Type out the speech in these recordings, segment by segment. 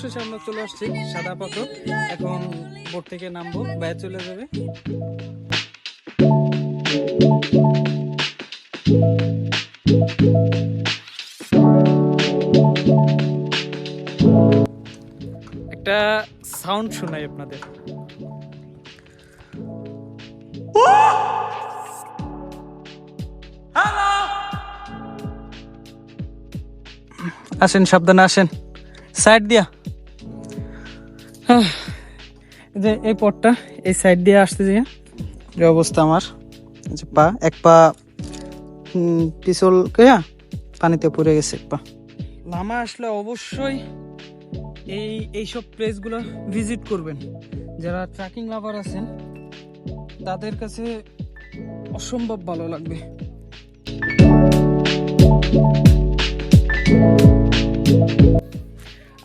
অবশেষে আমরা চলে আসছি সাদা পাথর। এখন বোট থেকে নামবো ব্যাচ চলে যাবে। একটা সাউন্ড শোনাই আপনাদের। আসেন, সাবধানে আসেন। সাইড দিয়া। যে এই পথটা এই সাইড দিয়ে আসতে যে যে অবস্থা আমার। যে পা, এক পা পিছল কেয়া পানিতে পড়ে গেছে এক পা। লামা আসলে অবশ্যই এই, এইসব প্লেসগুলো ভিজিট করবেন। যারা ট্রেকিং লাভার আছেন, তাদের কাছে অসম্ভব ভালো লাগবে।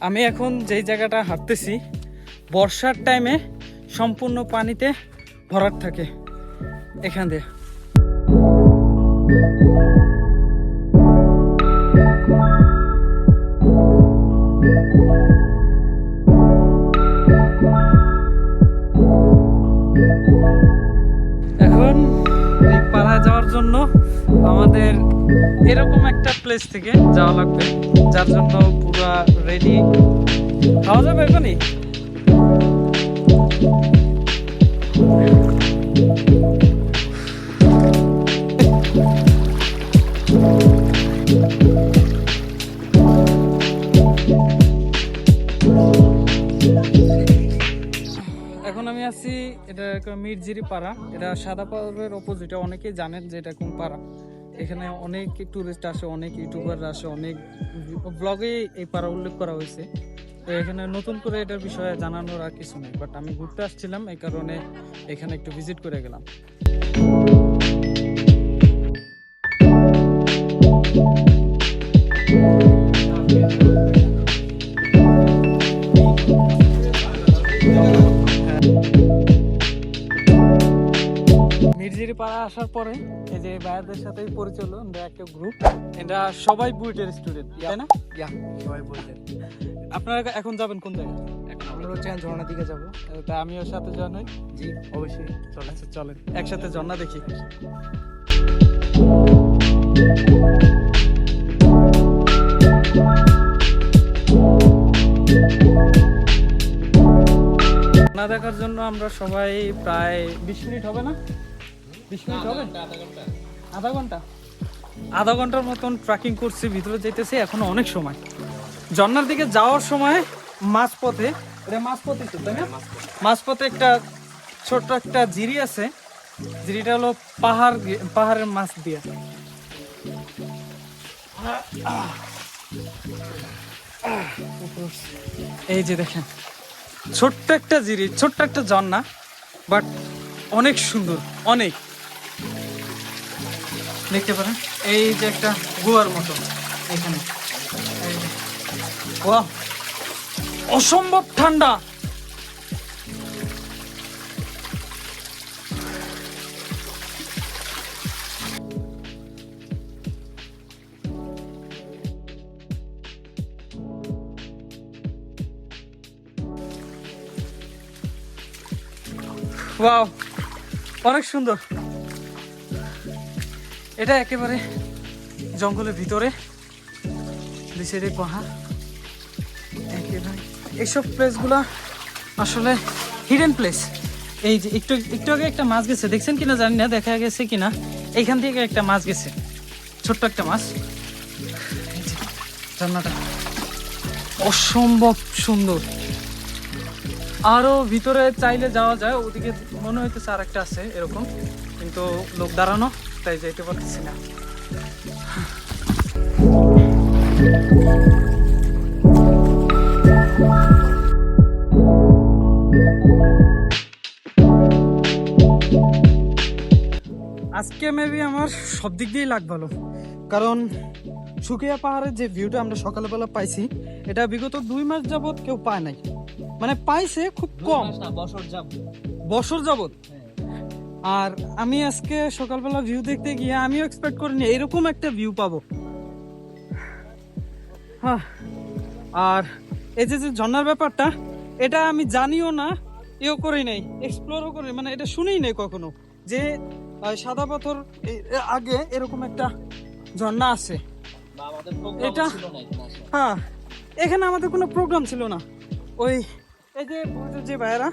আমি এখন যেই জায়গাটা হাঁটতেছি বর্ষার টাইমে সম্পূর্ণ পানিতে ভরাট থাকে এখান দিয়ে। এখন পাড়ায় যাওয়ার জন্য আমাদের এরকম একটা প্লেস থেকে যাওয়া লাগবে, যার জন্য পুরা রেডি খাওয়া যাবে এখনই? এখন আমি আছি, এটা মিরজিরি পাড়া। এটা সাদা পাহাড়ের অপোজিটে অনেকেই জানেন যে এটা কোন পাড়া। এখানে অনেক টুরিস্ট আসে, অনেক ইউটিউবার আসে, অনেক ব্লগে এই পাড়া উল্লেখ করা হয়েছে। তো এখানে নতুন করে এটার বিষয়ে জানানোর আর কিছু নেই বাট আমি ঘুরতে আসছিলাম, এই কারণে এখানে একটু ভিজিট করে গেলাম। মির্জিরি পাড়া আসার পরে এই যে ভাইয়াদের সাথেই পরিচয় হলো আমরা একটা গ্রুপ এটা সবাই বুয়েটের স্টুডেন্ট তাই না? ইয়া সবাই বলছেন আপনারা এখন যাবেন কোন জায়গায়? এখন আমরা হচ্ছে ঝর্ণার দিকে যাব। তা আমিও সাথে জয়েন হই। জি অবশ্যই। চলেন। আচ্ছা চলেন। একসাথে ঝর্ণা দেখি? ঝর্ণা দেখার জন্য আমরা সবাই প্রায় বিশ মিনিট হবে না? বিশ মিনিট হবে? আধা ঘণ্টা আধা ঘণ্টার মতন ট্রেকিং করছি ভিতরে যেতেছি এখনও অনেক সময়। ঝর্ণার দিকে যাওয়ার সময় মাঝপথে এটা মাঝপথে তো তাই না? মাঝপথে। একটা ছোট্ট একটা জিরি আছে। জিরিটা হলো পাহাড় পাহাড়ের মাছ দিয়ে। এই যে দেখেন ছোট্ট একটা জিরি ছোট্ট একটা ঝর্ণা বাট অনেক সুন্দর অনেক। দেখতে পারেন এই যে একটা গুয়ার মতো এখানে এই যে। বাহ অসম্ভব ঠান্ডা ওয়াও অনেক সুন্দর এটা একেবারে জঙ্গলের ভিতরে। দুই সাইডে পাহাড় একেবারে। এইসব প্লেসগুলো আসলে হিডেন প্লেস এই যে একটু একটু আগে একটা মাছ গেছে, দেখছেন কিনা জানি না, দেখা গেছে কিনা। এইখান থেকে একটা মাছ গেছে, ছোট্ট একটা মাছ। ঝর্ণাটা অসম্ভব সুন্দর। আরও ভিতরে চাইলে যাওয়া যায়, ওদিকে মনে হইতেছে আর একটা আছে এরকম, কিন্তু লোক দাঁড়ানো। তাই যাইতে পারতেছি না। আজকে মেবি আমার সব দিক দিয়েই লাগ ভালো। কারণ সুকিয়া পাহাড়ের যে ভিউটা আমরা সকালবেলা পাইছি এটা বিগত দুই মাস যাবত কেউ পায় নাই। মানে পাইছে খুব কম। বছর যাব বছর যাবত আর আমি আজকে সকালবেলা ভিউ দেখতে গিয়ে আমিও এক্সপেক্ট করিনি এরকম একটা ভিউ পাবো। আর এই যে যে ঝর্ণার ব্যাপারটা এটা আমি জানিও না ইও করি নাই এক্সপ্লোরও করি মানে এটা শুনেই নাই কখনো যে সাদা পাথর আগে এরকম একটা ঝর্ণা আছে। এটা হ্যাঁ এখানে আমাদের কোনো প্রোগ্রাম ছিল না। ওই এই যে যে ভাইয়েরা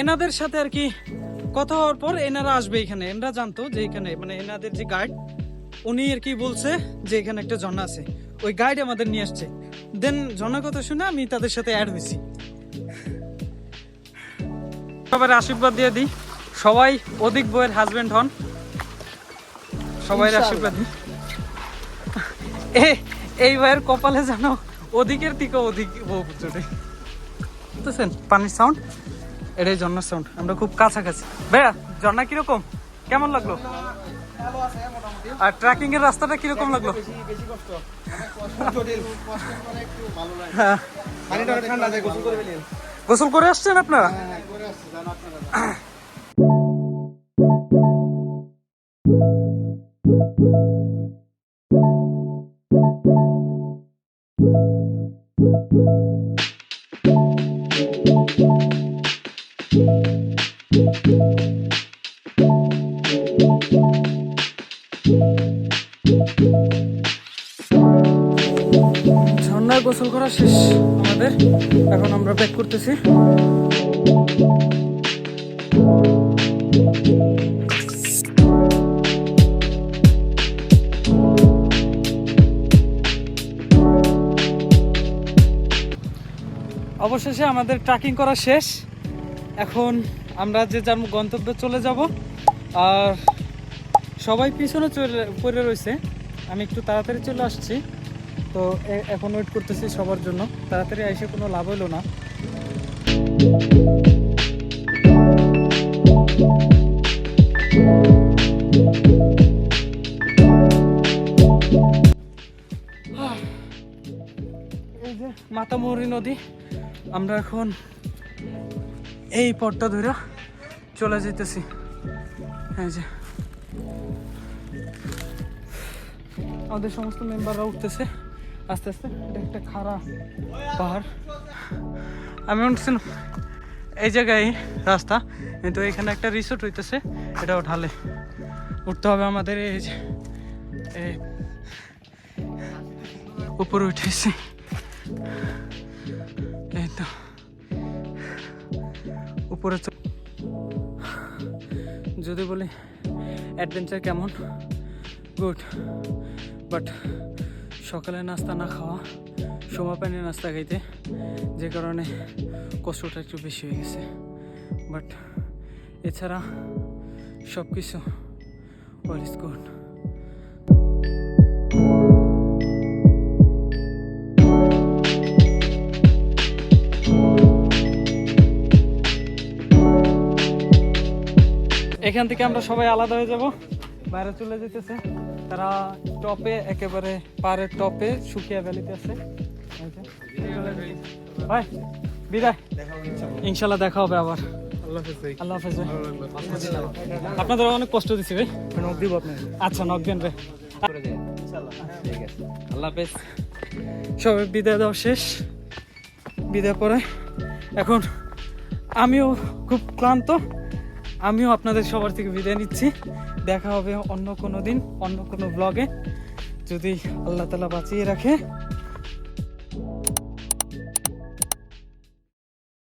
এনাদের সাথে আর কি কথা হওয়ার পর এনারা আসবে এখানে। এনারা জানতো যে এখানে মানে এনাদের যে গাইড উনি আর কি বলছে যে এখানে একটা ঝর্ণা আছে। ওই গাইড আমাদের নিয়ে আসছে। দেন ঝর্ণার কথা শুনে আমি তাদের সাথে অ্যাড হয়েছি সবার আশীর্বাদ দিয়ে দিই। সবাই অধিক বইয়ের হাজবেন্ড হন। সবাই আশীর্বাদ দিই। এ এই ভাইয়ের কপালে যেন অধিকের থেকে অধিক বউ চটে বুঝতেছেন পানির সাউন্ড এটাই ঝর্ণার সাউন্ড আমরা খুব কাছাকাছি। ভাইয়া ঝর্ণা কীরকম? কেমন লাগল? আর ট্রেকিং এর রাস্তাটা কীরকম লাগল? হ্যাঁ। গোসল করে আসছেন আপনারা? ঝর্ণায় গোসল করা শেষ আমাদের। এখন আমরা ব্যাক করতেছি। অবশেষে আমাদের ট্রেকিং করা শেষ। এখন আমরা যে যার গন্তব্যে চলে যাব। আর সবাই পিছনে চলে পড়ে রয়েছে। আমি একটু তাড়াতাড়ি চলে আসছি। তো এখন ওয়েট করতেছি সবার জন্য। তাড়াতাড়ি এসে কোনো লাভ হলো না। এই যে নদী, আমরা এখন এই পথটা ধরে চলে যেতেছি এই যে। আমাদের সমস্ত মেম্বাররা উঠতেছে। আস্তে আস্তে এটা একটা খাড়া পাহাড়। আমি উঠছিলাম এই জায়গায় রাস্তা, কিন্তু এখানে একটা রিসোর্ট হইতেছে, এটাও ঢালে। উঠতে হবে আমাদের, এই যে, এই উপরে উঠেছি। এই তো। উপরে যদি বলি অ্যাডভেঞ্চার কেমন? গুড বাট সকালে নাস্তা না খাওয়া, সময় পানি নাস্তা খাইতে, যে কারণে কষ্টটা একটু বেশি হয়ে গেছে। বাট এছাড়া সব কিছু অল ইজ গুড এখান থেকে আমরা সবাই আলাদা হয়ে যাব, বাইরে চলে যেতেছে। তারা টপে একেবারে পাড়ের টপে শুকিয়া ভ্যালিতে আছে। ভাই বিদায়। ইনশাল্লাহ দেখা হবে আবার। আল্লাহ হাফেজ আপনাদের অনেক কষ্ট দিচ্ছি ভাই। নক দিব আপনাকে। আচ্ছা নক দেন ভাই। আল্লাহ হাফেজ। সবাই বিদায় দেওয়া শেষ। বিদায় পরে। এখন আমিও খুব ক্লান্ত। আমিও আপনাদের সবার থেকে বিদায় নিচ্ছি। দেখা হবে অন্য কোনো দিন অন্য কোনো ব্লগে যদি আল্লাহ তালা বাঁচিয়ে রাখে